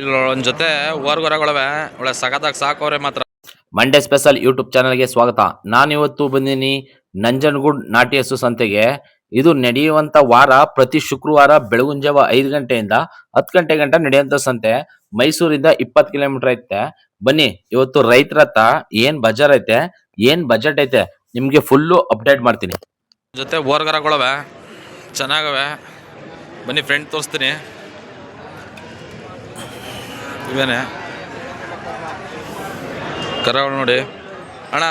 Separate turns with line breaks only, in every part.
ಇಲ್ಲಿ ಒಂದ್ ಜೊತೆ ಓರ್ಗೊರಗಳವೆ ಒಳ್ಳೆ ಸಖತ್ತಾಗಿ ಸಾಕೋರೆ ಮಾತ್ರ.
ಮಂಡ್ಯ ಸ್ಪೆಷಲ್ ಯೂಟ್ಯೂಬ್ ಚಾನಲ್ಗೆ ಸ್ವಾಗತ. ನಾನಿವತ್ತು ಬಂದಿನಿ ನಂಜನಗೂಡ್ ನಾಟಿ ಹಸು ಸಂತೆಗೆ. ಇದು ನಡೆಯುವಂತ ವಾರ ಪ್ರತಿ ಶುಕ್ರವಾರ ಬೆಳಗಿನ ಜಾವ ಐದು ಗಂಟೆಯಿಂದ ಹತ್ತು ಗಂಟೆ ಗಂಟ ನಡೆಯುವಂತ ಸಂತೆ. ಮೈಸೂರಿಂದ ಇಪ್ಪತ್ತು ಕಿಲೋಮೀಟರ್ ಐತೆ. ಬನ್ನಿ ಇವತ್ತು ರೈತರ ಹತ್ರ ಏನ್ ಬಜಾರ್ ಐತೆ ಏನ್ ಬಜೆಟ್ ಐತೆ ನಿಮ್ಗೆ ಫುಲ್ಲು ಅಪ್ಡೇಟ್ ಮಾಡ್ತೀನಿ.
ಜೊತೆ ಓರ್ಗರಗಳವೆ ಚೆನ್ನಾಗವೆ. ಬನ್ನಿ ಫ್ರೆಂಡ್ ತೋರಿಸ್ತೀನಿ. ಇವೇನೆ ಕರಾವಳಿ ನೋಡಿ. ಅಣ್ಣ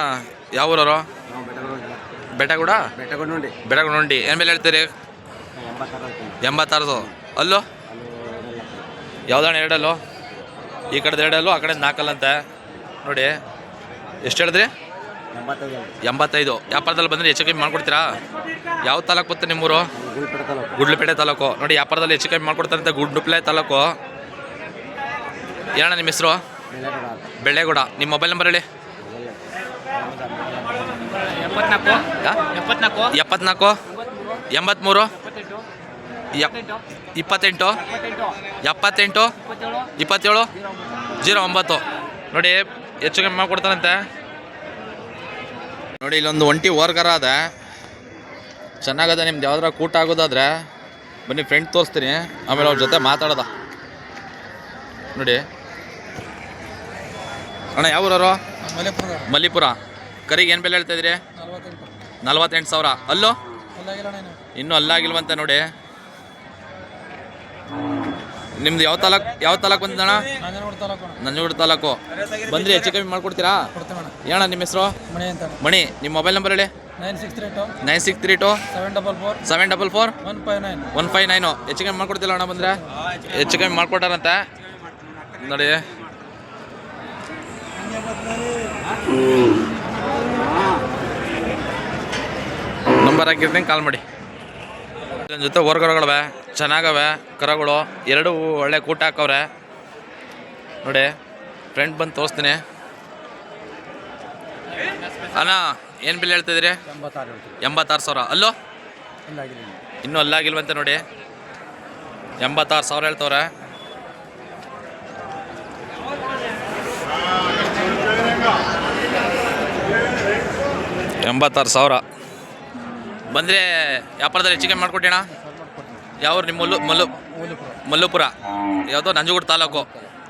ಯಾವ ಊರವರು? ಬೆಟ್ಟಗೂಡ?
ಬೆಟ್ಟಗೊಂಡು
ಬೆಟ್ಟಗುಂಡಿ ಏನು ಬೆಲೆ ಹೇಳ್ತೀರಿ? ಎಂಬತ್ತಾರದು. ಅಲ್ಲೋ? ಯಾವ್ದಣ್ಣ ಎರಡಲ್ಲೋ? ಈ ಕಡೆದು ಎರಡಲ್ಲೋ ಆ ಕಡೆ ನಾಲ್ಕಲ್ಲಂತೆ. ನೋಡಿ ಎಷ್ಟು ಹೇಳಿದ್ರಿ?
ಎಂಬತ್ತೈದು.
ವ್ಯಾಪಾರದಲ್ಲಿ ಬಂದರೆ ಹೆಚ್ಚು ಕಮ್ಮಿ ಮಾಡ್ಕೊಡ್ತೀರಾ? ಯಾವ ತಾಲೂಕು ಬರುತ್ತೆ ನಿಮ್ಮೂರು? ಗುಡ್ಲಪೇಟೆ ತಾಲೂಕು. ನೋಡಿ ವ್ಯಾಪಾರದಲ್ಲಿ ಹೆಚ್ಚು ಕಮ್ಮಿ ಮಾಡ್ಕೊಡ್ತಾರಂತೆ ಗುಡ್ಲುಪೇಟೆ ತಾಲೂಕು. ಏನಣ್ಣ ನಿಮ್ಮ ಹೆಸರು? ಬೆಳ್ಳೇಗೌಡ. ನಿಮ್ಮ ಮೊಬೈಲ್ ನಂಬರ್ ಹೇಳಿ.
ಎಪ್ಪತ್ನಾಲ್ಕು.
ಎಂಬತ್ಮೂರು. ಎಂಬತ್ತ್ಮೂರು ಇಪ್ಪತ್ತೆಂಟು. ಎಪ್ಪತ್ತೆಂಟು. ಇಪ್ಪತ್ತೇಳು. ಜೀರೋ ಒಂಬತ್ತು. ನೋಡಿ ಹೆಚ್ಚು ಕಮ್ಮಿ ಮಾಡಿಕೊಡ್ತಾನಂತೆ ನೋಡಿ ಇಲ್ಲೊಂದು ಒಂಟಿ ಓರ್ಗರ ಅದ. ಚೆನ್ನಾಗದ ನಿಮ್ದು ಯಾವ್ದಾರ ಕೂಟ ಆಗೋದಾದ್ರೆ ಬನ್ನಿ ಫ್ರೆಂಡ್ ತೋರಿಸ್ತೀನಿ. ಆಮೇಲೆ ಅವ್ರ ಜೊತೆ ಮಾತಾಡೋದ. ನೋಡಿ. ಅಣ್ಣ ಯಾವ ಊರವರು? ಮಲ್ಲಿಪುರ. ಕರಿಗೆ ಏನು ಬೆಲೆ ಹೇಳ್ತಾ ಇದ್ರಿ
ನಲ್ವತ್ತೆಂಟು.
ಸಾವಿರ. ಅಲ್ಲೋ? ಇನ್ನೂ. ಅಲ್ಲಾಗಿಲ್ವಂತೆ ನೋಡಿ. ನಿಮ್ದು ಯಾವ ತಾಲೂಕು ಯಾವ ತಾಲೂಕ್ ಬಂದಿದ್ದಣ್ಣ
ನಂಜನಗೂಡು ತಾಲೂಕು
ಬಂದ್ರಿ ಹೆಚ್ಚು ಕಮ್ಮಿ ಮಾಡ್ಕೊಡ್ತೀರಾ? ಏನಣ್ಣ ನಿಮ್ಮ ಹೆಸರು?
ಮಣಿ ಅಂತ
ಮಣಿ ನಿಮ್ಮ ಮೊಬೈಲ್ ನಂಬರ್ ಹೇಳಿ.
Nine six three two.
Nine six three two.
Seven double four.
Seven double four.
One five nine.
One five nine. ಹೆಚ್ಚು ಕಮ್ಮಿ ಮಾಡ್ಕೊಡ್ತಿಲ್ಲ ಅಣ್ಣ ಬಂದರೆ? ಹೆಚ್ಚು ಕಮ್ಮಿ ಮಾಡ್ಕೊಟ್ಟಾರಂತೆ. ನೋಡಿ. ನಂಬರ್ ಹಾಕಿರ್ತೀನಿ ಕಾಲ್ ಮಾಡಿ. ಇದ್ರ ಜೊತೆ ಹೊರಗರಗಳವೆ ಚೆನ್ನಾಗವೆ ಕರಗಳು ಎರಡು ಒಳ್ಳೆ ಕೂಟ ಹಾಕವ್ರೆ. ನೋಡಿ ಫ್ರೆಂಡ್ ಬಂದು ತೋರಿಸ್ತೀನಿ. ಅಣ್ಣ ಏನು ಬಿಲ್ ಹೇಳ್ತಿದ್ದೀರಿ
ಎಂಬತ್ತಾರು
ಸಾವಿರ. ಅಲ್ಲೋ? ಇನ್ನೂ ಅಲ್ಲಾಗಿಲ್ವಂತೆ ನೋಡಿ. ಎಂಬತ್ತಾರು ಸಾವಿರ ಹೇಳ್ತವ್ರೆ. ಎಂಬತ್ತಾರು ಸಾವಿರ. ಬಂದರೆ ವ್ಯಾಪಾರದಲ್ಲಿ ಹೆಚ್ಚಿಗೆ ಮಾಡ್ಕೊಟ್ಟಿಣ ಯಾವ ನಿಮ್ಮ ಮಲ್ಲು ಮಲ್ಲು ಮಲ್ಲುಪುರ? ಯಾವುದೋ ನಂಜುಗೂಡು ತಾಲೂಕು.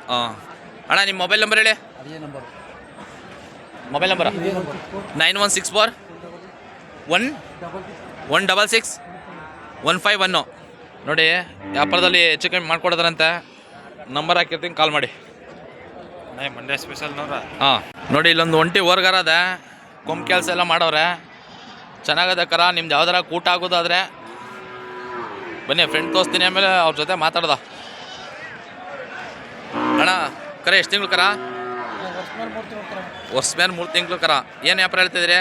ಹಾಂ ಅಣ್ಣ ನಿಮ್ಮ ಮೊಬೈಲ್ ನಂಬರ್ ಹೇಳಿ. Mobile number? Nine one six four one one double six one five one ನೋಡಿ ವ್ಯಾಪಾರದಲ್ಲಿ ಹೆಚ್ಚು ಕಮ್ಮಿ ಮಾಡ್ಕೊಡೋದ್ರಂತೆ. ನಂಬರ್ ಹಾಕಿರ್ತೀನಿ ಕಾಲ್ ಮಾಡಿ.
ಮಂಡ್ಯ ಸ್ಪೆಷಲ್ ನೋಡ್ರ?
ಹಾಂ ನೋಡಿ ಇಲ್ಲೊಂದು ಒಂಟಿ ಓರ್ಗಾರ ಅದ. ಕೊಂಬ್ ಕೆಲಸ ಎಲ್ಲ ಮಾಡೋರೆ. ಚೆನ್ನಾಗದ ಕರ, ನಿಮ್ದು ಯಾವ್ದಾರ ಕೂಟ ಆಗೋದಾದ್ರೆ ಬನ್ನಿ ಫ್ರೆಂಡ್ ತೋರಿಸ್ತೀನಿ ಆಮೇಲೆ ಅವ್ರ ಜೊತೆ ಮಾತಾಡ್ದ. ಅಣ್ಣ, ಕರೆ, ಎಷ್ಟು ತಿಂಗಳು ಕರ?
ಹೊಸ ಮೇಲೆ
ಮೂರು ತಿಂಗಳು ಕರ. ಏನು ವ್ಯಾಪಾರ ಹೇಳ್ತಿದ್ರಿ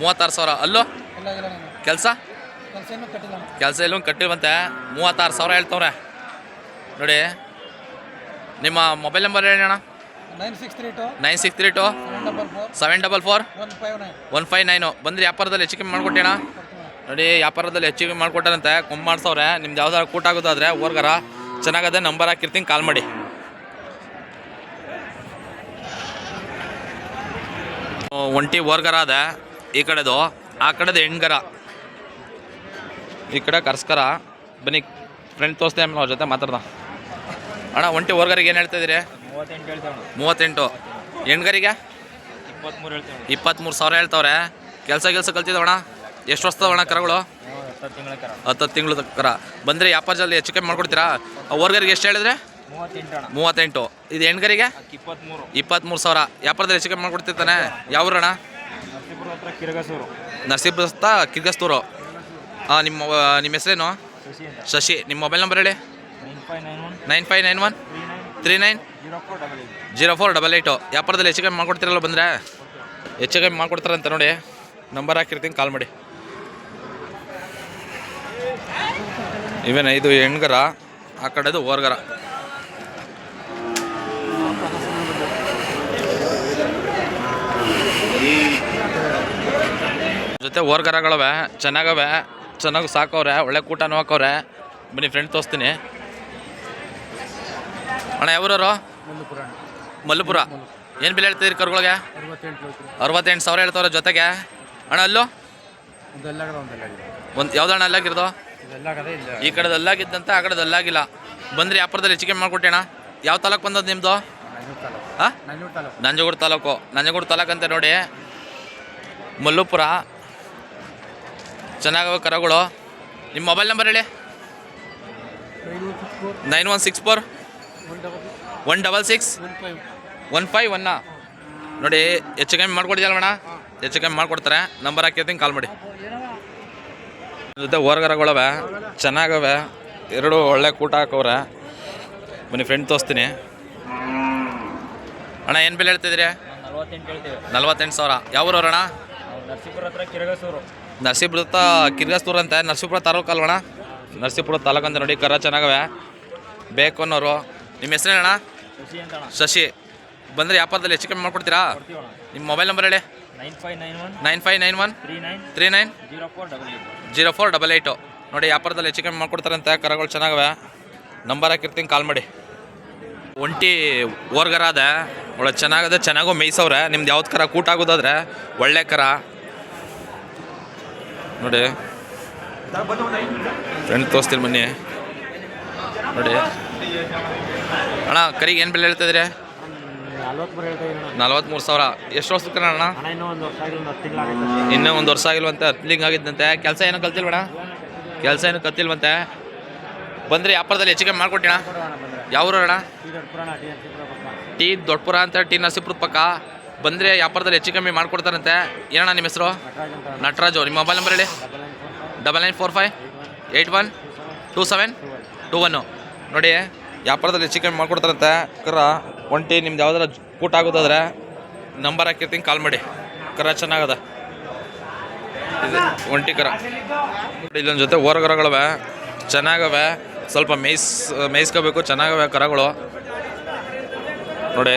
ಮೂವತ್ತಾರು
ಸಾವಿರ. ಅಲ್ಲೋ? ಕೆಲಸ.
ಕೆಲಸ
ಎಲ್ಲೂ ಕಟ್ಟಿಲ್ವಂತೆ. ಮೂವತ್ತಾರು ಸಾವಿರ ಹೇಳ್ತವ್ರೆ. ನೋಡಿ, ನಿಮ್ಮ ಮೊಬೈಲ್ ನಂಬರ್ ಹೇಳಿ ಅಣ್ಣ.
Nine six three two
nine six three two
seven double four one five nine
ಬಂದ್ರೆ ವ್ಯಾಪಾರದಲ್ಲಿ ಹೆಚ್ಚು ಕಮ್ಮಿ ಮಾಡ್ಕೊಟ್ಟೇಣ ನೋಡಿ ವ್ಯಾಪಾರದಲ್ಲಿ ಹೆಚ್ಚು ಕಮ್ಮಿ ಮಾಡ್ಕೊಟ್ಟಾರಂತೆ ಕೊಂಬ್ ಮಾಡ್ಸವ್ರೆ. ನಿಮ್ದು ಯಾವ್ದಾರು ಕೂಟ ಆಗೋದಾದ್ರೆ ಓರ್ಗರ. ಚೆನ್ನಾಗದೆ ನಂಬರ್ ಹಾಕಿರ್ತೀನಿ ಕಾಲ್ ಮಾಡಿ. ಒಂಟಿ ಓರ್ಗರ ಅದ ಈ ಕಡೆದು ಆ ಕಡೆದು ಹೆಣ್ಗರ. ಈ ಕಡೆ ಕರ್ಸ್ಕರ. ಬನ್ನಿ ಫ್ರೆಂಡ್ ತೋರಿಸ್ತೇನೆ ಅವ್ರ ಜೊತೆ ಮಾತಾಡ್ದ. ಅಣ್ಣ ಒಂಟಿ ಓರ್ಗರಿಗೆ ಏನು ಹೇಳ್ತಾ
ಮೂವತ್ತೆಂಟು
ಹೆಣ್ಗರಿಗೆ?
ಇಪ್ಪತ್ತ್ಮೂರು
ಸಾವಿರ ಹೇಳ್ತವ್ರೆ. ಕೆಲಸ ಕೆಲಸ ಕಲ್ತಿದ್ದವಣ ಎಷ್ಟು ವರ್ಷದವಣ ಕರಗಳು?
ಹತ್ತು ತಿಂಗಳ ಕರ.
ಹತ್ತು ತಿಂಗಳು ಕರ. ಬಂದರೆ ವ್ಯಾಪಾರ ಜಲ್ಲಿ ಹೆಚ್ಚು ಕಮ್ಮಿ ಮಾಡ್ಕೊಡ್ತೀರಾ? ವರ್ಗರಿಗೆ ಎಷ್ಟು ಹೇಳಿದ್ರೆ?
ಮೂವತ್ತೆಂಟು
ಇದು ಹೆಣ್ಗರಿಗೆ?
ಇಪ್ಪತ್ತ್ಮೂರು
ಸಾವಿರ. ವ್ಯಾಪಾರದಲ್ಲಿ ಹೆಚ್ಚು ಕಮ್ಮಿ ಮಾಡ್ಕೊಡ್ತಿರ್ತಾನೆ ಯಾವ ಊರಣ್ಣ?
ನರಸೀಪುರ
ನರಸೀಪುರಸ್ತ ಕಿರ್ಗಸ್ತೂರು ಹಾಂ ನಿಮ್ಮ ನಿಮ್ಮ ಹೆಸರೇನು?
ಶಶಿ
ನಿಮ್ಮ ಮೊಬೈಲ್ ನಂಬರ್ ಹೇಳಿ.
Nine five nine one. Three nine zero four double
eight ವ್ಯಾಪಾರದಲ್ಲಿ ಹೆಚ್ಚು ಕಮ್ಮಿ ಮಾಡ್ಕೊಡ್ತೀರಲ್ಲ ಬಂದರೆ? ಹೆಚ್ಚು ಕಮ್ಮಿ ಮಾಡ್ಕೊಡ್ತಾರಂತ ನೋಡಿ. ನಂಬರ್ ಹಾಕಿರ್ತೀನಿ ಕಾಲ್ ಮಾಡಿ. ಇವೇನ ಇದು ಹೆಣ್ಗರ, ಆ ಕಡೆದು ಓರ್ಗರ ಜೊತೆ ಓರ್ಗರಗಳವೆ ಚೆನ್ನಾಗವೆ, ಚೆನ್ನಾಗಿ ಸಾಕವ್ರೆ, ಒಳ್ಳೆ ಕೂಟನೂ ಹಾಕವ್ರೆ. ಬನ್ನಿ ಫ್ರೆಂಡ್ ತೋರಿಸ್ತೀನಿ. ಅಣ್ಣ ಯಾವ್ರವರು
ಮುಲ್ಲುಪುರ
ಮಲ್ಲಪುರ. ಏನು ಬೆಲೆ ಹೇಳ್ತಿದ್ರಿ ಕರುಗಳಿಗೆ?
ಅರವತ್ತೆಂಟು
ಸಾವಿರ ಹೇಳ್ತಾವ್ರೆ ಜೊತೆಗೆ. ಅಣ್ಣ ಅಲ್ಲೂ? ಒಂದು
ಯಾವ್ದು ಅಣ್ಣ ಅಲ್ಲಾಗಿರೋದು?
ಈ ಕಡೆದು ಅಲ್ಲಾಗಿದ್ದಂತೆ ಆ ಕಡೆದು ಅಲ್ಲಾಗಿಲ್ಲ. ಬಂದ್ರಿ ವ್ಯಾಪಾರದಲ್ಲಿ ಹೆಚ್ಚಿಗೆ ಅಣ್ಣ. ಯಾವ ತಾಲೂಕು ಬಂದದ್ದು ನಿಮ್ಮದು ಹಾಂ?
ತಾಲೂಕು.
ನಂಜನಗೂಡು ತಾಲೂಕು. ನಂಜನಗೂಡು ತಾಲೂಕು ಅಂತ ನೋಡಿ. ಮಲ್ಲುಪುರ. ಚೆನ್ನಾಗವ ಕರಗಳು. ನಿಮ್ಮ ಮೊಬೈಲ್ ನಂಬರ್ ಹೇಳಿ. Nine one six four. One double six? One five. One ನೋಡಿ ಹೆಚ್ಚು ಕಮ್ಮಿ ಮಾಡ್ಕೊಡಿದಲ್ಲ ಅಣ್ಣ? ಹೆಚ್ಚು ಕಮ್ಮಿ ಮಾಡ್ಕೊಡ್ತಾರೆ. ನಂಬರ್ ಹಾಕಿರ್ತೀನಿ ಕಾಲ್ ಮಾಡಿ. ಜೊತೆ ಹೊರಗರಗಳವೆ ಚೆನ್ನಾಗವೆ. ಎರಡು ಒಳ್ಳೆ ಕೂಟ ಹಾಕವ್ರೆ. ಬನ್ನಿ ಫ್ರೆಂಡ್ ತೋರಿಸ್ತೀನಿ. ಅಣ್ಣ ಏನು ಬೆಲೆ ಹೇಳ್ತಿದ್ದೀರಿ?
ನಲ್ವತ್ತೆಂಟು
ಸಾವಿರ. ಯಾವ ಊರು ಅಣ್ಣ?
ನರಸೀಪುರ ಹತ್ರ ಕಿರಗಸೂರು.
ನರಸೀಪುರ ಕಿರ್ಗಸ್ತೂರ್ ಅಂತ. ನರಸೀಪುರ ತಾಲೂಕು ಅಲ್ವಣ ನರಸೀಪುರ ತಾಲೂಕು ಅಂತ ನೋಡಿ ಕರ ಚೆನ್ನಾಗವೆ. ಬೇಕು ಅನ್ನೋರು. ನಿಮ್ಮ ಹೆಸರೇನಣ್ಣ
ಶಶಿ ಅಂತ ಅಣ್ಣ.
ಶಶಿ. ಬಂದರೆ ವ್ಯಾಪಾರದಲ್ಲಿ ಹೆಚ್ಚು ಕಮ್ಮಿ ಮಾಡ್ಕೊಡ್ತೀರಾ? ನಿಮ್ಮ ಮೊಬೈಲ್ ನಂಬರ್ ಹೇಳಿ.
Nine five nine one
nine five nine one
three nine
three nine
zero four double eight.
Zero four double eight ನೋಡಿ ವ್ಯಾಪಾರದಲ್ಲಿ ಹೆಚ್ಚು ಕಮ್ಮಿ ಮಾಡಿಕೊಡ್ತಾರಂತೆ. ಕರಗಳು ಚೆನ್ನಾಗವೆ. ನಂಬರ್ ಹಾಕಿರ್ತೀನಿ ಕಾಲ್ ಮಾಡಿ. ಒಂಟಿ ಓರ್ಗರ ಅದ. ಒಳ್ಳೆ ಚೆನ್ನಾಗದೆ ಚೆನ್ನಾಗೂ ಮೇಯ್ಸವ್ರೆ. ನಿಮ್ದು ಯಾವ್ದು ಕರ? ಕೂಟ ಆಗೋದಾದ್ರೆ ಒಳ್ಳೆ ಕರ. ನೋಡಿ. ಫ್ರೆಂಡ್ ತೋರಿಸ್ತೀನಿ ಬನ್ನಿ. ನೋಡಿ. ಅಣ್ಣ ಕರಿಗೆ ಏನು ಬೆಲೆ ಹೇಳ್ತಿದ್ರಿ
ನಲ್ವತ್ಮೂರು ಹೇಳ್ತಾ ಇದ್ರೆ
ನಲ್ವತ್ತ್ಮೂರು ಸಾವಿರ. ಎಷ್ಟು ವರ್ಷ ಅಣ್ಣ?
ಇನ್ನೂ ಒಂದು ವರ್ಷ ಹತ್ತು
ಆಗಿಲ್ವಂತೆ ಹತ್ಲಿಂಗ್ ಆಗಿದ್ದಂತೆ. ಕೆಲಸ ಏನೋ ಕಲ್ತಿಲ್ವಣ ಕೆಲಸ ಏನೂ ಕಲ್ತಿಲ್ವಂತೆ. ಬಂದ್ರೆ ವ್ಯಾಪಾರದಲ್ಲಿ ಹೆಚ್ಚಿಗೆ ಮಾಡ್ಕೊಟ್ಟಿಣ ಯಾವ ಅಣ್ಣ?
ಟಿ
ದೊಡ್ಡಪುರ ಅಂತ ಟೀ ನರಸೀಪುರದ ಪಕ್ಕ. ಬಂದರೆ ವ್ಯಾಪಾರದಲ್ಲಿ ಹೆಚ್ಚು ಕಮ್ಮಿ ಮಾಡ್ಕೊಡ್ತಾರಂತೆ. ಏನಣ್ಣ ನಿಮ್ಮ ಹೆಸರು?
ನಟರಾಜ್
ನಿಮ್ಮ ಮೊಬೈಲ್ ನಂಬರ್ ಹೇಳಿ.
Double nine four five.
Eight one two seven.
Two
one ನೋಡಿ, ವ್ಯಾಪಾರದಲ್ಲಿ ಕಮ್ಮಿ ಮಾಡ್ಕೊಡ್ತಾರಂತೆ. ಕರ ಒಂಟಿ ನಿಮ್ದು ಯಾವ್ದಾರ ಕೂಟ ಆಗೋದಾದ್ರೆ ನಂಬರ್ ಹಾಕಿರ್ತೀನಿ ಕಾಲ್ ಮಾಡಿ. ಕರ ಚೆನ್ನಾಗದ. ಒಂಟಿ ಕರ. ನೋಡಿ, ಇಲ್ಲೊಂದು ಜೊತೆ ಓರಗರಗಳವೆ ಚೆನ್ನಾಗವೆ. ಸ್ವಲ್ಪ ಮೇಯ್ಸ್, ಮೇಯ್ಸ್ಕೋಬೇಕು, ಚೆನ್ನಾಗವೆ ಕರಗಳು. ನೋಡಿ.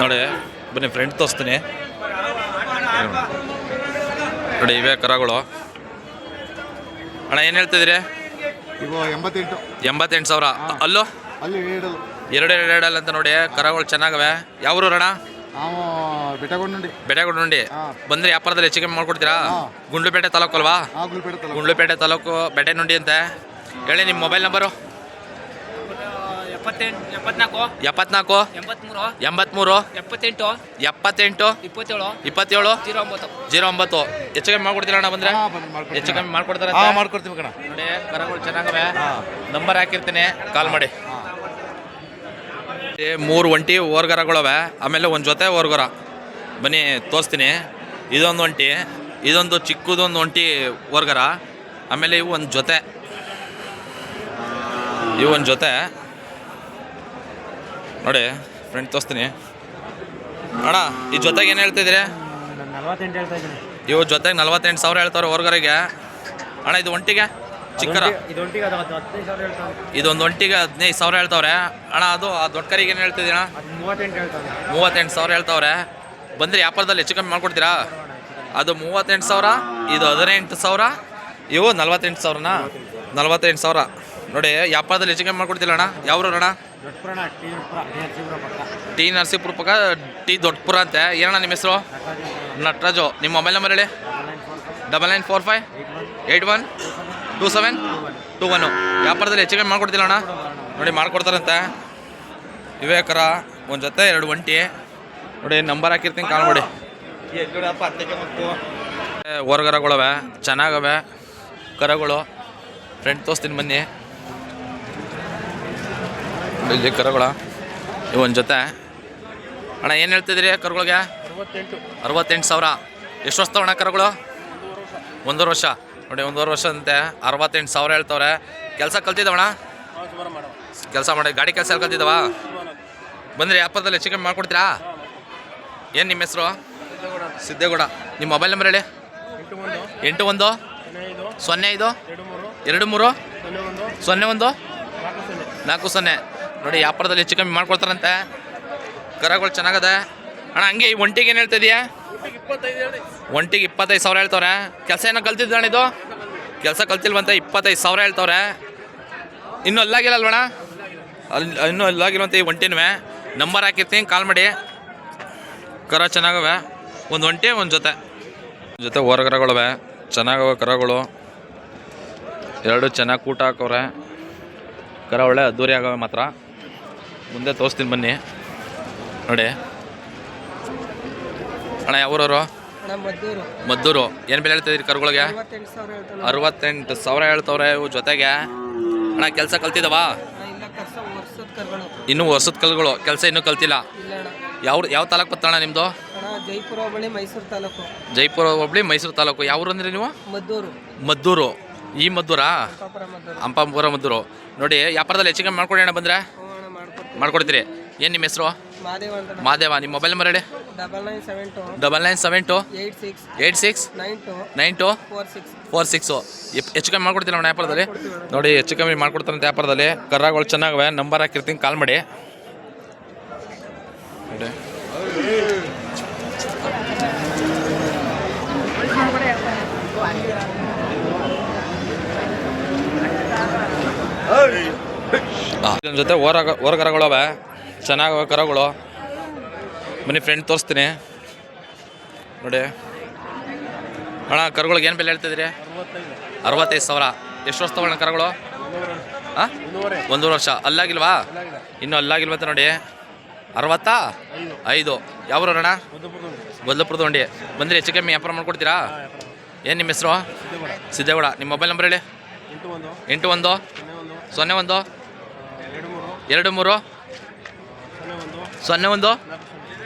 ನೋಡಿ, ಬನ್ನಿ ಫ್ರೆಂಡ್ ತೋರಿಸ್ತೀನಿ. ನೋಡಿ, ಇವೇ ಕರಗಳು. ಅಣ್ಣ ಏನು ಹೇಳ್ತಿದ್ರೆ
ಇವು ಎಂಬತ್ತೆಂಟು.
ಎಂಬತ್ತೆಂಟು ಸಾವಿರ. ಅಲ್ಲೋ?
ಅಲ್ಲಿ ಏಡಲು
ಎರಡು ಎರಡು ಎರಡಲ್ಲ ಅಂತ ನೋಡಿ ಕರಗಳು ಚೆನ್ನಾಗವೆ. ಯಾವ ಅಣ್ಣ?
ನಾವು
ಬೆಟೆಗುಂಡು ಬಂದ್ರೆ ವ್ಯಾಪಾರದಲ್ಲಿ ಹೆಚ್ಚಿಗೆ ಮಾಡ್ಕೊಡ್ತೀರಾ. ಗುಂಡ್ಲುಪೇಟೆ ತಾಲೂಕು ಅಲ್ವಾ ಗುಂಡ್ಲುಪೇಟೆ ತಾಲೂಕು. ಬೆಟೆ ನುಂಡಿ ಅಂತೆ. ಹೇಳಿ ನಿಮ್ಮ ಮೊಬೈಲ್ ನಂಬರು.
ಎಪ್ಪತ್ತೆಂಟು ಎಪ್ಪತ್ನಾಲ್ಕು
ಎಪ್ಪತ್ನಾಲ್ಕು
ಎಂಬತ್ಮೂರು
ಎಂಬತ್ಮೂರು
ಎಪ್ಪತ್ತೆಂಟು
ಎಪ್ಪತ್ತೆಂಟು
ಇಪ್ಪತ್ತೇಳು
ಇಪ್ಪತ್ತೇಳು
ಜೀರೋ ಒಂಬತ್ತು.
ಜೀರೋ ಒಂಬತ್ತು. ಹೆಚ್ಚು ಕಮ್ಮಿ ಮಾಡ್ಕೊಡ್ತೀರ ಅಣ್ಣ ಬಂದ್ರೆ? ಹೆಚ್ಚು ಕಮ್ಮಿ ಮಾಡ್ಕೊಡ್ತಾರೆ
ಹಾಂ ಮಾಡ್ಕೊಡ್ತೀವಿ ಕಣ.
ನೋಡಿ ಕರಗಳು ಚೆನ್ನಾಗವೆ.
ಹಾಂ.
ನಂಬರ್ ಹಾಕಿರ್ತೀನಿ ಕಾಲ್ ಮಾಡಿ. ಏ, ಮೂರು ಒಂಟಿ ಓರ್ಗರಗಳವೆ. ಆಮೇಲೆ ಒಂದು ಜೊತೆ ಓರ್ಗರ. ಬನ್ನಿ ತೋರಿಸ್ತೀನಿ. ಇದೊಂದು ಒಂಟಿ ಇದೊಂದು ಚಿಕ್ಕದೊಂದು ಒಂಟಿ ಓರ್ಗರ. ಆಮೇಲೆ ಇವು ಒಂದು ಜೊತೆ. ಇವು ಒಂದು ಜೊತೆ. ನೋಡಿ ಫ್ರೆಂಡ್ ತೋರಿಸ್ತೀನಿ. ಅಣ್ಣ ಈ ಜೊತೆಗೆ ಏನು ಹೇಳ್ತಿದ್ರಿ
ನಾನು ನಲ್ವತ್ತೆಂಟು ಹೇಳ್ತಾ ಇದ್ದೀನಿ.
ಇವು ಜೊತೆಗೆ ನಲ್ವತ್ತೆಂಟು ಸಾವಿರ ಹೇಳ್ತಾರೆ ಹೊರಗರಿಗೆ ಅಣ್ಣ ಇದು ಒಂಟಿಗೆ? ಚಿಕ್ಕರ? ಇದೊಂದು ಒಂಟಿಗೆ ಹದಿನೈದು ಸಾವಿರ ಹೇಳ್ತಾವ್ರೆ. ಅಣ್ಣ ಅದು ಆ ದೊಡ್ಡ ಕರಿಗೆ ಏನು
ಹೇಳ್ತಿದ್ದೀನ ಮೂವತ್ತೆಂಟು
ಸಾವಿರ ಹೇಳ್ತಾವ್ರೆ. ಬಂದ್ರೆ ವ್ಯಾಪಾರದಲ್ಲಿ ಹೆಚ್ಚು ಕಮ್ಮಿ ಮಾಡ್ಕೊಡ್ತೀರಾ? ಅದು ಮೂವತ್ತೆಂಟು ಸಾವಿರ ಇದು ಹದಿನೆಂಟು ಸಾವಿರ ಇವು ನಲ್ವತ್ತೆಂಟು ಸಾವಿರನಾ? ನಲ್ವತ್ತೆಂಟು ಸಾವಿರ. ನೋಡಿ ವ್ಯಾಪಾರದಲ್ಲಿ ಹೆಚ್ಚು ಕಮ್ಮಿ ಮಾಡ್ಕೊಡ್ತಿಲ್ಲ ಅಣ್ಣ. ಯಾವ ಅಣ್ಣ?
ಟಿ
ನರಸೀಪುರ ಪಕ್ಕ. ಟಿ ದೊಡ್ಡಪುರ ಅಂತೆ. ಏನಣ್ಣ ನಿಮ್ಮ ಹೆಸರು?
ನಟರಾಜ್.
ನಿಮ್ಮ ಮೊಬೈಲ್ ನಂಬರ್ ಹೇಳಿ.
Double nine four five eight one
two seven two one. ವ್ಯಾಪಾರದಲ್ಲಿ ಹೆಚ್ಚು ಕಮ್ಮಿ ಮಾಡ್ಕೊಡ್ತಿಲ್ಲ ಅಣ್ಣ? ನೋಡಿ, ಮಾಡ್ಕೊಡ್ತಾರಂತೆ. ವಿವೇಕರ, ಒಂದು ಜೊತೆ ಎರಡು ಒಂಟಿ. ನೋಡಿ, ನಂಬರ್ ಹಾಕಿರ್ತೀನಿ, ಕಾಲ್ ನೋಡಿ ಹೊರಗರಗಳವೆ, ಚೆನ್ನಾಗವೆ, ಕರಗಳು. ಫ್ರೆಂಡ್ ತೋರಿಸ್ತೀನಿ ಬನ್ನಿ. ಇಲ್ಲಿ ಕರುಗಳ. ಇವನ್ ಜೊತೆ. ಅಣ್ಣ ಏನು ಹೇಳ್ತಿದ್ದೀರಿ ಕರುಗಳಿಗೆ?
ಅರವತ್ತೆಂಟು.
ಅರವತ್ತೆಂಟು ಸಾವಿರ. ಎಷ್ಟು ವರ್ಷ ಅಣ್ಣ ಕರುಗಳು? ಒಂದೂವರೆ ವರ್ಷ. ನೋಡಿ ಒಂದೂವರೆ ವರ್ಷ ಅಂತೆ ಅರವತ್ತೆಂಟು ಸಾವಿರ ಹೇಳ್ತವ್ರೆ. ಕೆಲಸ ಕಲ್ತಿದ್ದವಣ ಕೆಲಸ ಮಾಡಿ ಗಾಡಿ ಕೆಲಸ ಎಲ್ಲ ಕಲ್ತಿದ್ದವ? ಬಂದ್ರೆ ವ್ಯಾಪಾರದಲ್ಲಿ ಚಿಕನ್ ಮಾಡ್ಕೊಡ್ತೀರಾ? ಏನು ನಿಮ್ಮ ಹೆಸರು? ಸಿದ್ದೇಗೌಡ ನಿಮ್ಮ ಮೊಬೈಲ್ ನಂಬರ್ ಹೇಳಿ.
ಎಂಟು ಒಂದು.
ಸೊನ್ನೆ ಐದು.
ಎರಡು ಮೂರು. ಸೊನ್ನೆ ಒಂದು.
ನಾಲ್ಕು ಸೊನ್ನೆ. ನೋಡಿ, ವ್ಯಾಪಾರದಲ್ಲಿ ಹೆಚ್ಚು ಕಮ್ಮಿ ಮಾಡ್ಕೊಡ್ತಾರಂತೆ ಕರಗಳು ಚೆನ್ನಾಗದ. ಅಣ್ಣ, ಹಂಗೆ ಈ ಒಂಟಿಗೆ ಏನು ಹೇಳ್ತಿದ್ಯಾ
ಇಪ್ಪತ್ತೈದು ಹೇಳಿ
ಒಂಟಿಗೆ ಇಪ್ಪತ್ತೈದು ಸಾವಿರ ಹೇಳ್ತವ್ರೆ. ಕೆಲಸ ಏನೋ ಕಲ್ತಿದ್ದು ಅಣ್ಣ ಇದು? ಕೆಲಸ ಕಲ್ತಿಲ್ವಂತೆ ಇಪ್ಪತ್ತೈದು ಸಾವಿರ ಹೇಳ್ತವ್ರೆ. ಇನ್ನೂ ಅಲ್ಲಾಗಿಲ್ಲ ಅಲ್ವಣ ಅಲ್ಲಿ ಇನ್ನೂ ಅಲ್ಲಾಗಿಲ್ವಂತ ಈ ಒಂಟಿನವೆ ನಂಬರ್ ಹಾಕಿರ್ತೀನಿ ಕಾಲ್ ಮಾಡಿ. ಕರ ಚೆನ್ನಾಗವೆ. ಒಂದು ಒಂಟಿ, ಒಂದು ಜೊತೆ. ಜೊತೆ ಹೊರಗರಗಳವೆ. ಚೆನ್ನಾಗವೆ ಕರಗಳು. ಎರಡು ಚೆನ್ನಾಗಿ ಕೂಟ ಹಾಕವ್ರೆ. ಕರ ಒಳ್ಳೆ ಅದ್ದೂರಿ ಆಗವೆ ಮಾತ್ರ. ಮುಂದೆ ತೋರಿಸ್ತೀನಿ ಬನ್ನಿ. ನೋಡಿ. ಅಣ್ಣ ಯಾವೂರವರು
ಮದ್ದೂರು.
ಏನು ಬೆಲೆ ಕರುಗಳಿಗೆ?
ಐವತ್ತೆಂಟು ಸಾವಿರ ಹೇಳ್ತಾನೆ.
ಅರವತ್ತೆಂಟು ಸಾವಿರ ಹೇಳ್ತವ್ರೆ ಇವು ಜೊತೆಗೆ. ಅಣ್ಣ ಕೆಲಸ
ಕರ್ಗಳು
ಇನ್ನೂ ಹೊಸದ ಕಲ್ಗಳು. ಕೆಲಸ ಇನ್ನೂ ಕಲ್ತಿಲ್ಲ. ಯಾವ ಯಾವ ತಾಲೂಕು ಬತ್ತಣ್ಣ ನಿಮ್ಮದು
ಅಣ್ಣ ಜೈಪುರ ಹೋಬಳಿ ಮೈಸೂರು ತಾಲೂಕು.
ಜೈಪುರ ಹೋಬಳಿ ಮೈಸೂರು ತಾಲೂಕು. ಯಾವ ಅಂದ್ರೆ ನೀವು?
ಮದ್ದೂರು.
ಮದ್ದೂರು. ಈ ಮದ್ದೂರಾ? ಅಂಪಾಪುರ ಮದ್ದೂರು. ನೋಡಿ ವ್ಯಾಪಾರದಲ್ಲಿ ಹೆಚ್ಚಿಗೆ ಮಾಡ್ಕೊಡಿ ಅಣ್ಣ ಬಂದರೆ. ಮಾಡ್ಕೊಡ್ತೀರಿ? ಏನು ನಿಮ್ಮ ಹೆಸರು?
ಮಾದೇವ ಅಂತ
ಮಾದೇವ ನಿಮ್ಮ ಮೊಬೈಲ್ ನಂಬರ್ ಹೇಳಿ.
Double nine seven two
double nine seven two
eight six
eight six
nine two
nine two
four six.
Four six. ಹೆಚ್ಚು ಕಮ್ಮಿ ಮಾಡ್ಕೊಡ್ತೀನಿ ನಮ್ಮ ವ್ಯಾಪಾರದಲ್ಲಿ ನೋಡಿ ಹೆಚ್ಚು ಕಮ್ಮಿ ಮಾಡ್ಕೊಡ್ತಾರೆ ವ್ಯಾಪಾರದಲ್ಲಿ ಕರ್ರಾಗಳು ಚೆನ್ನಾಗವೆ. ನಂಬರ್ ಹಾಕಿರ್ತೀನಿ ಕಾಲ್ ಮಾಡಿ. ಇದ್ರ ಜೊತೆ ಹೊರ ಓರಗರಗಳವೆ ಚೆನ್ನಾಗವೆ ಕರಗಳು. ಬನ್ನಿ ಫ್ರೆಂಡ್ ತೋರಿಸ್ತೀನಿ. ನೋಡಿ. ಅಣ್ಣ, ಕರುಗಳಿಗೆ ಏನು ಬೆಲೆ ಹೇಳ್ತಿದ್ದೀರಿ? ಅರವತ್ತೈದು ಸಾವಿರ. ಎಷ್ಟು ವರ್ಷ ತಗೊಳ್ಳೋಣ ಕರಗಳು? ಹಾಂ ಒಂದೂವರೆ ವರ್ಷ. ಅಲ್ಲಾಗಿಲ್ವಾ? ಇನ್ನೂ ಅಲ್ಲಾಗಿಲ್ವಂತ ನೋಡಿ. ಅರವತ್ತಾ? ಐದು. ಯಾವ ಅಣ್ಣ? ಬದಲಪುರದ ಹೊಂಡಿ ಬಂದರೆ, ಹೆಚ್ಚು ಕಮ್ಮಿ ವ್ಯಾಪಾರ ಮಾಡ್ಕೊಡ್ತೀರಾ? ಏನು ನಿಮ್ಮ ಹೆಸರು? ಸಿದ್ದೇಗೌಡ. ನಿಮ್ಮ ಮೊಬೈಲ್ ನಂಬರ್ ಹೇಳಿ.
ಎಂಟು ಒಂದು. ಸೊನ್ನೆ ಒಂದು. ಎರಡು ಮೂರು? ಸೊನ್ನೆ ಒಂದು?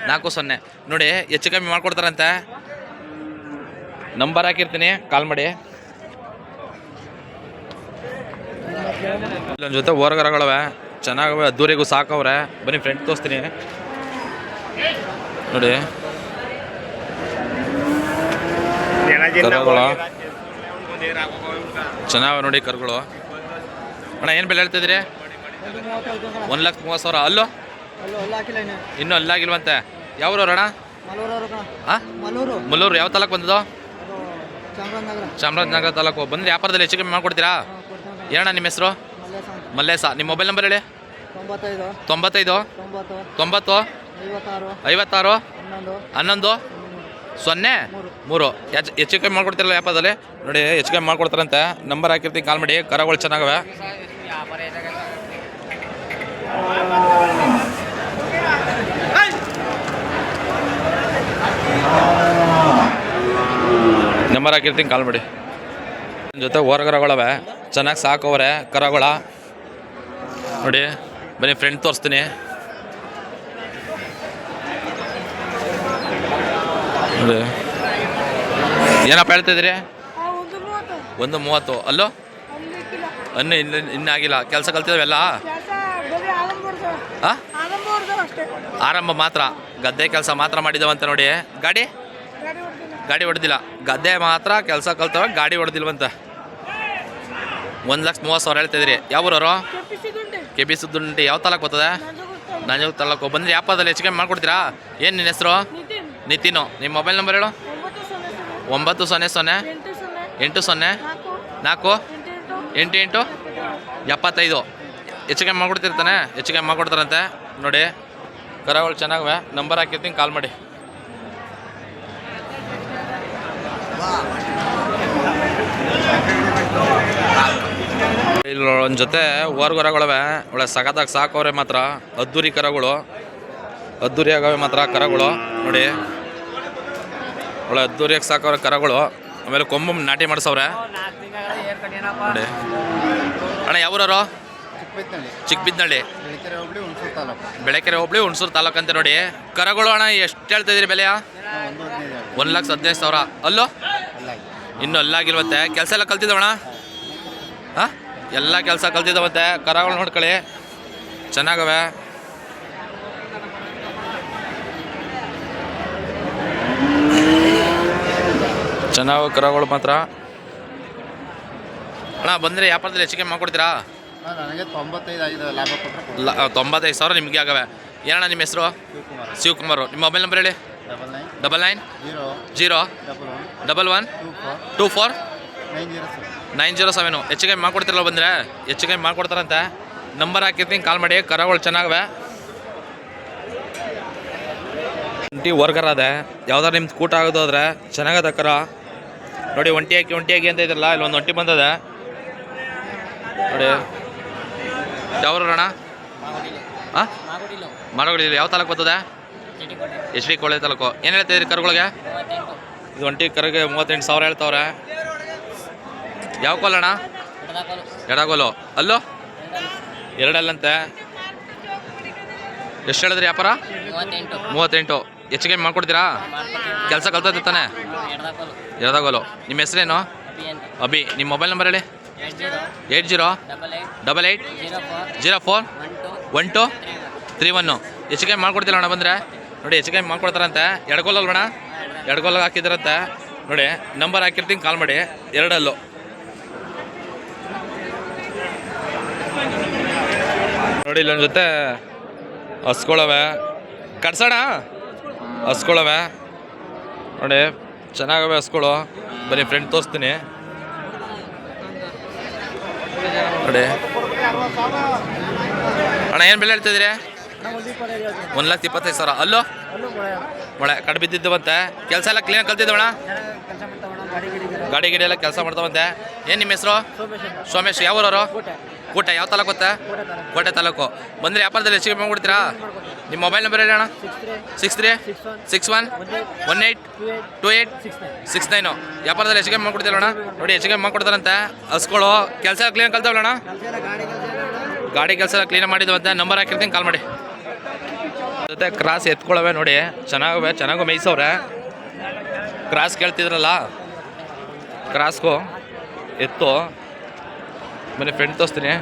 ನಾಲ್ಕು
ಸೊನ್ನೆ. ನೋಡಿ, ಹೆಚ್ಚು ಕಮ್ಮಿ ಮಾಡ್ಕೊಡ್ತಾರಂತೆ. ನಂಬರ್ ಹಾಕಿರ್ತೀನಿ, ಕಾಲ್ ಮಾಡಿ. ಇಲ್ಲೊಂದು ಜೊತೆ ಓರಗರಗಳವೆ ಚೆನ್ನಾಗವೆ, ಅದ್ದೂರಿಗೂ ಸಾಕವ್ರೆ. ಬನ್ನಿ ಫ್ರೆಂಡ್ ತೋರಿಸ್ತೀನಿ. ನೋಡಿ. ಚೆನ್ನಾಗವೆ ನೋಡಿ ಕರುಗಳು. ಅಣ್ಣ, ಏನು ಬೆಲೆ ಹೇಳ್ತಿದ್ದೀರಿ? ಒಂದು ಲಕ್ಷ ಮೂವತ್ತು ಸಾವಿರ. ಅಲ್ಲೋ?
ಇನ್ನು.
ಅಲ್ಲಾಗಿಲ್ವಂತೆ ಯಾವ ಅಣ್ಣ? ಮುಲ್ಲೂರು ಯಾವ ತಾಲೂಕು ಬಂದದ
ಚಾಮರಾಜನಗರ.
ತಾಲೂಕು. ಬಂದ್ರೆ ವ್ಯಾಪಾರದಲ್ಲಿ ಹೆಚ್ಚು ಕಮ್ಮಿ ಮಾಡ್ಕೊಡ್ತೀರಾ? ಏನಣ್ಣ ನಿಮ್ಮ ಹೆಸರು?
ಮಲ್ಲೇಶ
ನಿಮ್ ನಿಮ್ಮ ಮೊಬೈಲ್ ನಂಬರ್ ಹೇಳಿ.
ತೊಂಬತ್ತೈದು. ತೊಂಬತ್ತು. ಐವತ್ತಾರು. ಹನ್ನೊಂದು.
ಸೊನ್ನೆ. ಮೂರು. ಹೆಚ್ಚು ಹೆಚ್ಚು ಕಮ್ಮಿ ಮಾಡ್ಕೊಡ್ತಿರಲ್ಲ ವ್ಯಾಪಾರದಲ್ಲಿ? ನೋಡಿ ಹೆಚ್ಚು ಕಮ್ಮಿ ಮಾಡ್ಕೊಡ್ತಾರಂತೆ. ನಂಬರ್ ಹಾಕಿರ್ತೀನಿ ಕಾಲ್ ಮಾಡಿ. ಕರಗಳು ಚೆನ್ನಾಗವೆ. ನಂಬರ್ ಹಾಕಿರ್ತೀನಿ ಕಾಲ್ ಮಾಡಿ. ಜೊತೆ ಹೊರಗರಗಳವೆ ಚೆನ್ನಾಗಿ ಸಾಕವ್ರೆ ಕರಗಳ. ನೋಡಿ ಬನ್ನಿ ಫ್ರೆಂಡ್ ತೋರಿಸ್ತೀನಿ. ನೋಡಿ ಏನಪ್ಪ ಹೇಳ್ತಿದ್ದೀರಿ
ಒಂದು ಮೂವತ್ತು.
ಅಲ್ಲೋ? ಅನ್ನ ಇನ್ನ ಇನ್ನೂ ಆಗಿಲ್ಲ ಕೆಲಸ
ಆರಂಭ
ಹಾಂ
ಆರಂಭ
ಮಾತ್ರ. ಗದ್ದೆ ಕೆಲಸ ಮಾತ್ರ ಮಾಡಿದವಂತೆ ನೋಡಿ. ಗಾಡಿ?
ಗಾಡಿ
ಹೊಡೆದಿಲ್ಲ. ಗದ್ದೆ ಮಾತ್ರ ಕೆಲಸ ಕಲ್ತವ ಗಾಡಿ ಹೊಡೆದಿಲ್ವಂತ. ಒಂದು ಲಕ್ಷ ಮೂವತ್ತು ಸಾವಿರ ಹೇಳ್ತಿದ್ರಿ. ಯಾವ ಊರವರು?
ಕೆಪ್ಪಿಸಿದುಂಟೆ
ಕೆ ಬಿ ಸುದ್ದುಂಟಿ ಯಾವ ತಾಲೂಕು ಬರ್ತದೆ? ನಂಜೂರು ತಾಲೂಕು. ಬಂದ್ರೆ ಯಾಪದಲ್ಲಿ ಹೆಚ್ಚು ಕಮ್ಮಿ ಮಾಡ್ಕೊಡ್ತೀರಾ? ಏನು ನಿನ್ನ ಹೆಸರು?
ನಿತಿನ್.
ನಿಮ್ಮ ಮೊಬೈಲ್ ನಂಬರ್ ಹೇಳು.
ಒಂಬತ್ತು ಸೊನ್ನೆ ಸೊನ್ನೆ. ಎಂಟು ಸೊನ್ನೆ. ನಾಲ್ಕು. ಎಂಟು ಎಂಟು.
ಎಪ್ಪತ್ತೈದು. ಹೆಚ್ಚು ಕಮ್ಮಿ ಮಾಡ್ಕೊಡ್ತಿರ್ತಾನೆ ಹೆಚ್ಚು ಕಮ್ಮಿ ಮಾಡ್ಕೊಡ್ತಾರಂತೆ ನೋಡಿ ಕರಗಳು ಚೆನ್ನಾಗವೆ. ನಂಬರ್ ಹಾಕಿರ್ತೀನಿ ಕಾಲ್ ಮಾಡಿ. ಇಲ್ಲಿ ಒಂದು ಜೊತೆ ಓರ್ಗೊರಗಳವೆ ಒಳ್ಳೆ ಸಗದಾಗಿ ಸಾಕವ್ರೆ ಮಾತ್ರ. ಅದ್ದೂರಿ ಕರಗಳು. ಅದ್ದೂರಿ ಆಗವೆ ಮಾತ್ರ ಕರಗಳು. ನೋಡಿ. ಒಳ್ಳೆ ಅದ್ದೂರಿಯಾಗಿ ಸಾಕವ್ರೆ ಕರಗಳು. ಆಮೇಲೆ ಕೊಂಬು ನಾಟಿ ಮಾಡಿಸವ್ರೆ. ನೋಡಿ. ಅಣ್ಣ, ಯಾವೂರವರು? ಚಿಕ್ಕಬಿದ್ನಳ್ಳಿ.
ಬೆಳಿಕೆರೆ ಹೋಬಳಿ ಹುಣಸೂರು ತಾಲೂಕು.
ಬೆಳಕೆರೆ ಹೋಬಳಿ ಹುಣಸೂರು ತಾಲೂಕು ಅಂತ ನೋಡಿ. ಕರಗಳು ಅಣ್ಣ ಎಷ್ಟು ಹೇಳ್ತಾ ಇದ್ರಿ ಬೆಲೆಯ?
ಒಂದು ಹದಿನೈದು
ಒಂದು ಲಕ್ಷ ಹದಿನೈದು ಸಾವಿರ. ಅಲ್ಲೋ? ಇನ್ನು ಎಲ್ಲ ಅಲ್ಲಾಗಿಲ್ವಂತೆ ಕೆಲಸ ಎಲ್ಲ ಕಲ್ತಿದ್ದವಣ ಹಾಂ? ಎಲ್ಲ ಕೆಲಸ ಕಲ್ತಿದ್ದವಂತೆ. ಕರಗಳು ನೋಡ್ಕೊಳ್ಳಿ. ಚೆನ್ನಾಗವೆ. ಚೆನ್ನಾಗ ಕರಗಳು ಮಾತ್ರ. ಅಣ್ಣ ಬಂದರೆ ವ್ಯಾಪಾರದಲ್ಲಿ ಹೆಚ್ಚಿಗೆ ಮಾಡ್ಕೊಡ್ತೀರಾ?
ನನಗೆ ತೊಂಬತ್ತೈದು ಆಗಿದೆ ಲಾಭ ಕೊಟ್ಟರೆ
ಲ ತೊಂಬತ್ತೈದು ಸಾವಿರ ನಿಮಗೆ ಆಗವೆ. ಏನಣ್ಣ ನಿಮ್ಮ ಹೆಸರು?
ಶಿವಕುಮಾರ್.
ನಿಮ್ಮ ಮೊಬೈಲ್ ನಂಬರ್ ಹೇಳಿ?
Double nine.
Double nine?
Zero.
Zero.
Double one. Two four. Nine zero seven.
ಹೆಚ್ಚು ಕಮ್ಮಿ ಮಾಡ್ಕೊಡ್ತಿರಲ್ಲ ಬಂದರೆ? ಹೆಚ್ಚು ಕಮ್ಮಿ ಮಾಡ್ಕೊಡ್ತಾರಂತೆ. ನಂಬರ್ ಹಾಕಿರ್ತೀನಿ ಕಾಲ್ ಮಾಡಿ. ಕರಗಳು ಚೆನ್ನಾಗವೆ. ಒಂಟಿ ವರ್ಗರ್ ಅದೆ ಯಾವ್ದಾರು ನಿಮ್ದು ಕೂಟ ಆಗೋದು ಆದರೆ ಚೆನ್ನಾಗದ ಕರ. ನೋಡಿ ಒಂಟಿ ಹಾಕಿ ಒಂಟಿ ಹಾಕಿ ಅಂತ ಇದ್ರಲ್ಲ ಇಲ್ಲೊಂದು ಒಂಟಿ ಬಂದದೆ. ನೋಡಿ. ಯಾವ ಅಣ್ಣ? ಹಾಂ ಮಾರೋಗಡಿ ಯಾವ ತಾಲೂಕು ಬರ್ತದೆ? ಎಚ್ ಡಿ ಕೋಳೆ ತಾಲೂಕು. ಏನು ಹೇಳ್ತಿದ್ರಿ ಕರುಗಳಿಗೆ? ಇದು ಒಂಟಿ ಕರಿಗೆ ಮೂವತ್ತೆಂಟು ಸಾವಿರ ಹೇಳ್ತಾವ್ರೆ. ಯಾವ ಕೋಲಣ್ಣ ಎಡಗೋಲು. ಅಲ್ಲೋ? ಎರಡಲ್ಲಂತೆ. ಎಷ್ಟು ಹೇಳಿದ್ರಿ ವ್ಯಾಪಾರ? ಮೂವತ್ತೆಂಟು. ಹೆಚ್ಚಿಗೆ ಮಾಡ್ಕೊಡ್ತೀರಾ? ಕೆಲಸ ಕಲ್ತೈತೆ ತಾನೆ? ಎರಡಾಗೋಲು ನಿಮ್ಮ ಹೆಸರೇನು? ಅಭಿ. ನಿಮ್ಮ ಮೊಬೈಲ್ ನಂಬರ್ ಹೇಳಿ. Eight zero? Double eight zero four one two three one ಹೆಚ್ಚಿಗೆ ಮಾಡ್ಕೊಡ್ತಿಲ್ಲ ಅಣ್ಣ ಬಂದರೆ. ನೋಡಿ ಹೆಚ್ಚು ಕಮ್ಮಿ ಮಾಡ್ಕೊಡ್ತಾರಂತೆ. ಎರಡು ಎಡಗೋಲಾಗ ಹಾಕಿದ್ರಂತೆ. ನೋಡಿ ನಂಬರ್ ಹಾಕಿರ್ತೀನಿ ಕಾಲ್ ಮಾಡಿ. ಎರಡಲ್ಲೂ. ನೋಡಿ ಇಲ್ಲೊಂದು ಜೊತೆ ಹಸ್ಕೊಳವೆ. ಕಟ್ಸೋಣ? ಹಸ್ಕೊಳವೆ. ನೋಡಿ ಚೆನ್ನಾಗವೆ ಹಸ್ಕೊಳ್ಳೋ ಬರೀ ಫ್ರೆಂಡ್ ತೋರಿಸ್ತೀನಿ. ನೋಡಿ. ಅಣ್ಣ, ಏನು ಬೆಲೆ ಹೇಳ್ತಿದ್ದೀರಿ? ಒಂದು ಲಕ್ಷ ಇಪ್ಪತ್ತೈದು ಸಾವಿರ. ಅಲ್ಲೋ? ಮಳೆ ಕಡೆ ಬಿದ್ದಿದ್ದು ಬಂತೆ ಕೆಲಸ ಎಲ್ಲ ಕ್ಲೀನಾಗಿ ಕಲ್ತಿದ್ದವಣ ಗಾಡಿ ಗಿಡಿ ಎಲ್ಲ ಕೆಲಸ ಮಾಡ್ತಾವಂತೆ. ಏನು ನಿಮ್ಮ ಹೆಸರು? ಸೋಮೇಶ್. ಯಾವ ಊರವರು ಕೂಟ ಯಾವ ತಾಲೂಕು ಗೊತ್ತಾ? ಕೋಟೆ ತಾಲೂಕು. ಬಂದರೆ ವ್ಯಾಪಾರದಲ್ಲಿ ಹೆಚ್ಚಿಗೆ ಮಾಡ್ಬಿಡ್ತೀರಾ ನಿಮ್ಮ ಮೊಬೈಲ್ ನಂಬರ್ ಹೇಳೋಣ six three six one one eight two eight six nine ವ್ಯಾಪಾರದಲ್ಲಿ ಹೆಚ್ಚಿಗೆ ಮಾಡ್ಕೊಡ್ತೀರ ಅಣ್ಣ? ನೋಡಿ, ಹೆಚ್ಚಿಗೆ ಮಾಡ್ಕೊಡ್ತಾರಂತೆ ಹಸ್ಗಳು ಕೆಲಸ ಕ್ಲೀನ್ ಕಲ್ತಾವಲ್ಲ ಗಾಡಿ ಕೆಲಸ ಕ್ಲೀನ್ ಕ್ಲೀನ್ ಮಾಡಿದ್ವಂತೆ ನಂಬರ್ ಹಾಕಿರ್ತೀನಿ ಕಾಲ್ ಮಾಡಿ. ಜೊತೆ ಕ್ರಾಸ್ ಎತ್ಕೊಳ್ಳವೆ ನೋಡಿ. ಚೆನ್ನಾಗವೆ, ಚೆನ್ನಾಗೂ ಮೇಯ್ಸೋರೆ ಕ್ರಾಸ್ ಕೇಳ್ತಿದ್ರಲ್ಲ? ಕ್ರಾಸ್ಗೂ ಎತ್ತು. ಬನ್ನಿ ಫ್ರೆಂಡ್ ತೋರಿಸ್ತೀನಿ.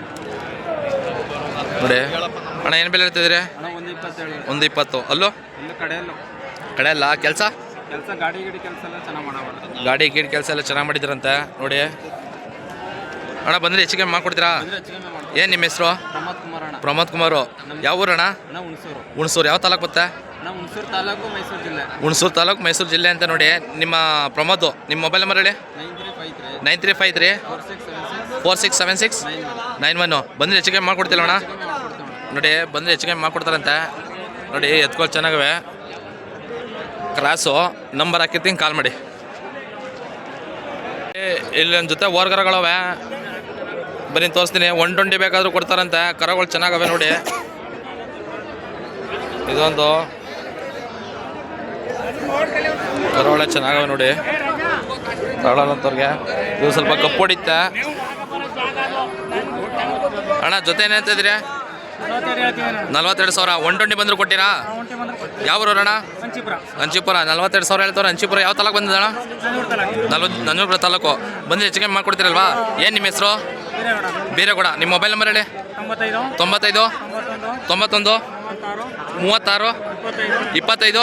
ನೋಡಿ. ಅಣ್ಣ ಏನು ಬೆಲೆ ಹೇಳ್ತಿದ್ದೀರಿ
ಒಂದು
ಇಪ್ಪತ್ತು ಅಲ್ಲೋ? ಕಡೆ ಅಲ್ಲ ಕೆಲಸ?
ಗಾಡಿ ಗಿಡಿ ಕೆಲಸ ಎಲ್ಲ ಚೆನ್ನಾಗಿ
ಮಾಡಿದ್ರಂತೆ. ನೋಡಿ. ಅಣ್ಣ ಬಂದರೆ ಹೆಚ್ಚಿಗೆ ಮಾಡ್ಕೊಡ್ತೀರಾ?
ಹೆಚ್ಚಿಗೆ ಮಾಡ್ತೀವಿ
ಏನು ನಿಮ್ಮ ಹೆಸರು?
ಪ್ರಮೋದ್ ಕುಮಾರ್ ಅಣ್ಣ.
ಪ್ರಮೋದ್ ಕುಮಾರು. ಯಾವ ಊರಣ್ಣ?
ಹುಣಸೂರು.
ಹುಣಸೂರು. ಯಾವ ತಾಲೂಕು ಬತ್ತೆ?
ಹುಣಸೂರು ತಾಲೂಕು ಮೈಸೂರು ಜಿಲ್ಲೆ.
ಹುಣಸೂರು ತಾಲೂಕು ಮೈಸೂರು ಜಿಲ್ಲೆ ಅಂತ ನೋಡಿ. ನಿಮ್ಮ ಪ್ರಮೋದ್ ನಿಮ್ಮ ಮೊಬೈಲ್ ನಂಬರ್ ಹೇಳಿ?
Nine three five three.
Nine three five three.
Four six seven six nine
one. ಬಂದರೆ ಕಮ್ಮಿ ಮಾಡ್ಕೊಡ್ತಿಲ್ಲ ಅಣ್ಣ. ನೋಡಿ ಬಂದರೆ ಕಮ್ಮಿ ಮಾಡ್ಕೊಡ್ತಾರಂತೆ. ನೋಡಿ ಎತ್ಕೊಳ್ ಚೆನ್ನಾಗವೆ. ಕ್ರಾಸು ನಂಬರ್ ಹಾಕಿರ್ತೀನಿ ಕಾಲ್ ಮಾಡಿ. ಏ, ಇಲ್ಲಿ ನನ್ನ ಜೊತೆ ಓರ್ಗರಗಳವೆ. ಬನ್ನಿ ತೋರಿಸ್ತೀನಿ. ಒನ್ ಟ್ವೆಂಟಿ ಬೇಕಾದರೂ ಕೊಡ್ತಾರಂತೆ. ಕರಗಳು ಚೆನ್ನಾಗವೆ ನೋಡಿ. ಇದೊಂದು. ಕರಗಳೇ ಚೆನ್ನಾಗವೆ ನೋಡಿ. ಕರಗಳಂತವ್ರಿಗೆ ಇದು ಸ್ವಲ್ಪ ಕಪ್ಪು ಹೊಡಿತ್ತೆ ಅಣ್ಣ ಜೊತೆ ಏನಂತಿದ್ರಿ ನಲ್ವತ್ತೆರಡು ಸಾವಿರ. ಒನ್ ಟ್ವೆಂಟಿ ಬಂದ್ರು ಕೊಟ್ಟಿರಾ? ಯಾವ ಅಣ್ಣ? ಅಂಚಿಪುರ. ನಲ್ವತ್ತೆರಡು ಸಾವಿರ ಹೇಳ್ತಾರೆ ಅಂಚಿಪುರ ಯಾವ ತಾಲೂಕು ಬಂದಿದೆ ಅಣ್ಣ? ತಾಲೂಕು. ಬಂದು ಹೆಚ್ಚಿಗೆ ಮಾಡ್ಕೊಡ್ತೀರಲ್ವಾ? ಏನು ನಿಮ್ಮ ಹೆಸರು? ಬೀರೇಗೌಡ. ನಿಮ್ಮ ಮೊಬೈಲ್ ನಂಬರ್ ಹೇಳಿ. ತೊಂಬತ್ತೈದು, ತೊಂಬತ್ತೊಂದು, ಮೂವತ್ತಾರು, ಇಪ್ಪತ್ತೈದು,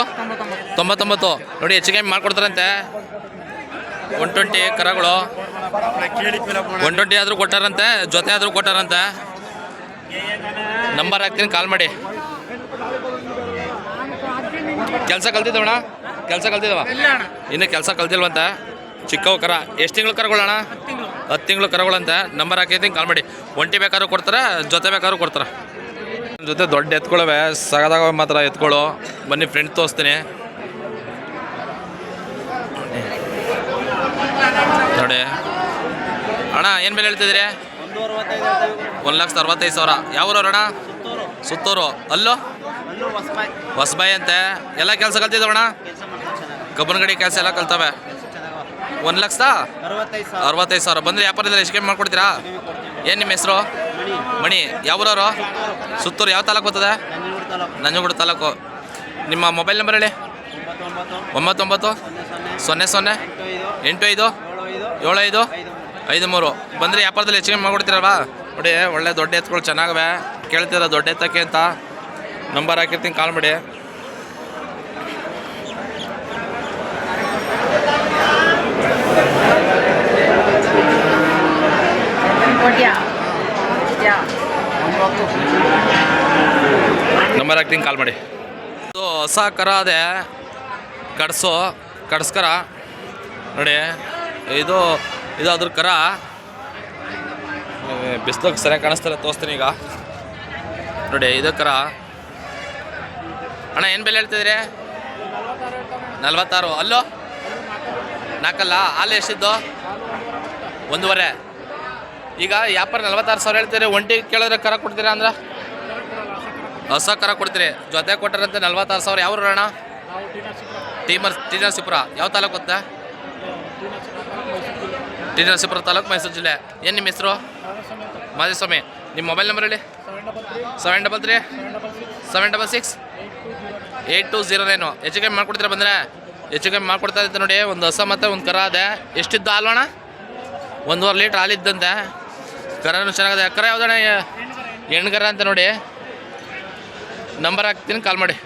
ತೊಂಬತ್ತೊಂಬತ್ತು. ನೋಡಿ ಹೆಚ್ಚಿಗೆ ಮಾಡ್ಕೊಡ್ತಾರಂತೆ. ಒನ್ ಟ್ವೆಂಟಿ ಕರಗಳು. ಒನ್ ಟ್ವೆಂಟಿ ಆದರೂ ಕೊಟ್ಟಾರಂತೆ, ಜೊತೆ ಆದರೂ ಕೊಟ್ಟಾರಂತೆ. ನಂಬರ್ ಹಾಕ್ತೀನಿ ಕಾಲ್ ಮಾಡಿ. ಕೆಲಸ ಕಲ್ತಿದ್ದವಣ ಕೆಲಸ ಕಲ್ತಿದ್ದವ? ಇನ್ನೂ ಕೆಲಸ ಕಲ್ತಿಲ್ವಂತೆ. ಚಿಕ್ಕವು ಕರ, ಎಷ್ಟು ತಿಂಗಳು ಕರಗಳಣ್ಣ? ಹತ್ತು ತಿಂಗಳು ಕರಗಳಂತೆ. ನಂಬರ್ ಹಾಕಿದ್ದೀನಿ ಕಾಲ್ ಮಾಡಿ. ಒಂಟಿ ಬೇಕಾದ್ರೂ ಕೊಡ್ತಾರೆ, ಜೊತೆ ಬೇಕಾದ್ರೂ ಕೊಡ್ತಾರೆ? ಜೊತೆ ದೊಡ್ಡ ಎತ್ಕೊಳ್ಳವೆ ಸಗದಾಗ ಮಾತ್ರ ಎತ್ಕೊಳ್ಳು. ಬನ್ನಿ ಫ್ರೆಂಡ್ ತೋರಿಸ್ತೀನಿ. ನೋಡಿ ಅಣ್ಣ, ಏನು ಬೆಲೆ ಹೇಳ್ತಿದ್ರಿ
ಒಂದು
ಲಕ್ಷದ ಅರವತ್ತೈದು ಸಾವಿರ. ಯಾವ ಅಣ್ಣ? ಸುತ್ತೂರು. ಅಲ್ಲೋ?
ಹೊಸಬಾಯ್
ಅಂತೆ. ಎಲ್ಲ ಕೆಲಸ ಕಲ್ತಿದ್ದವಣ್ಣ ಕಬ್ಬನ್ ಗಡಿ ಕೆಲಸ ಎಲ್ಲ ಕಲ್ತವೆ. ಒಂದು ಲಕ್ಷದ
ಅರವತ್ತೈದು ಸಾವಿರ.
ಬಂದ್ರೆ ವ್ಯಾಪಾರದಲ್ಲಿ ಎಷ್ಟು ಕಮ್ಮಿ ಮಾಡ್ಕೊಡ್ತೀರಾ? ಏನು ನಿಮ್ಮ ಹೆಸರು? ಮಣಿ. ಯಾವ ಊರವರು? ಸುತ್ತೂರು. ಯಾವ ತಾಲೂಕು ಬರ್ತದೆ?
ನಂಜನಗೂಡು ತಾಲೂಕು.
ನಿಮ್ಮ ಮೊಬೈಲ್ ನಂಬರ್ ಹೇಳಿ?
ಒಂಬತ್ತೊಂಬತ್ತು, ಸೊನ್ನೆ ಸೊನ್ನೆ, ಎಂಟು ಐದು ಏಳು
ಏಳು
ಐದು
ಐದು
ಐದು
ಐದು ಮೂರು. ಬಂದರೆ ವ್ಯಾಪಾರದಲ್ಲಿ ಹೆಚ್ಚಿಗೆ ಮಾಡ್ಕೊಡ್ತೀರಲ್ವಾ? ನೋಡಿ ಒಳ್ಳೆ ದೊಡ್ಡ ಎತ್ತುಗಳು ಚೆನ್ನಾಗವೆ. ಕೇಳ್ತೀರ ದೊಡ್ಡ ಎತ್ತಕ್ಕೆ ಅಂತ? ನಂಬರ್ ಹಾಕಿರ್ತೀನಿ ಕಾಲ್ ಮಾಡಿ. ನಂಬರ್ ಹಾಕ್ತೀನಿ ಕಾಲ್ ಮಾಡಿ. ಸೊ ಹೊಸ ಕರ ಅದೇ. ಕಡ್ಸೋ. ಕಡ್ಸ್ಕರ. ನೋಡಿ. ಇದು ಇದು ಅದ್ರ ಕರ ಬಿಸ್ಲಕ್ಕೆ ಸರಿಯಾಗಿ ಕಾಣಿಸ್ತಾರೆ ತೋರಿಸ್ತೀನಿ ಈಗ. ನೋಡಿ ಇದಕ್ಕರ ಅಣ್ಣ, ಏನು ಬೆಲೆ ಹೇಳ್ತಿದ್ರಿ ನಲ್ವತ್ತಾರು. ಅಲ್ಲೋ? ನಾಲ್ಕಲ್ಲ? ಹಾಲು ಎಷ್ಟಿದ್ದು? ಒಂದೂವರೆ. ಈಗ ವ್ಯಾಪಾರ ನಲ್ವತ್ತಾರು ಸಾವಿರ ಹೇಳ್ತೀರಿ ಒಂಟಿ ಕೇಳಿದ್ರೆ ಕರ ಕೊಡ್ತೀರಾ ಅಂದ್ರೆ? ಹೊಸ ಕರ ಕೊಡ್ತೀರಿ. ಜೊತೆ ಕೊಟ್ಟರಂತೆ ನಲ್ವತ್ತಾರು ಸಾವಿರ. ಯಾವ ಅಣ್ಣ ಟೀಮರ್ ಟಿ ನರಸೀಪುರ ಯಾವ ತಾಲೂಕು ಗೊತ್ತಾ? ಟಿ ನರಸೀಪುರ ತಾಲೂಕು ಮೈಸೂರು ಜಿಲ್ಲೆ. ಏನು ನಿಮ್ಮ ಹೆಸರು? ಮಾದೇಸ್ವಾಮಿ. ನಿಮ್ಮ ಮೊಬೈಲ್ ನಂಬರ್ ಹೇಳಿ. Seven double three seven double six eight two zero nine ಹೆಚ್ಚು ಕಮ್ಮಿ ಮಾಡ್ಕೊಡ್ತೀರಾ ಬಂದರೆ? ಹೆಚ್ಚು ಕಮ್ಮಿ ಮಾಡ್ಕೊಡ್ತಾ ಇದ್ದೆ ನೋಡಿ, ಒಂದು ಹೊಸ ಮತ್ತು ಒಂದು ಕರ ಅದೇ. ಎಷ್ಟಿದ್ದು ಹಾಲ್ವಣ ಒಂದೂವರೆ ಲೀಟ್ರ್ ಹಾಲಿದ್ದಂತೆ ಕರನು ಚೆನ್ನಾಗಿದೆ. ಕರ ಯಾವುದಣ್ಣ ಕರ ಅಂತ ನೋಡಿ. ನಂಬರ್ ಹಾಕ್ತೀನಿ ಕಾಲ್ ಮಾಡಿ.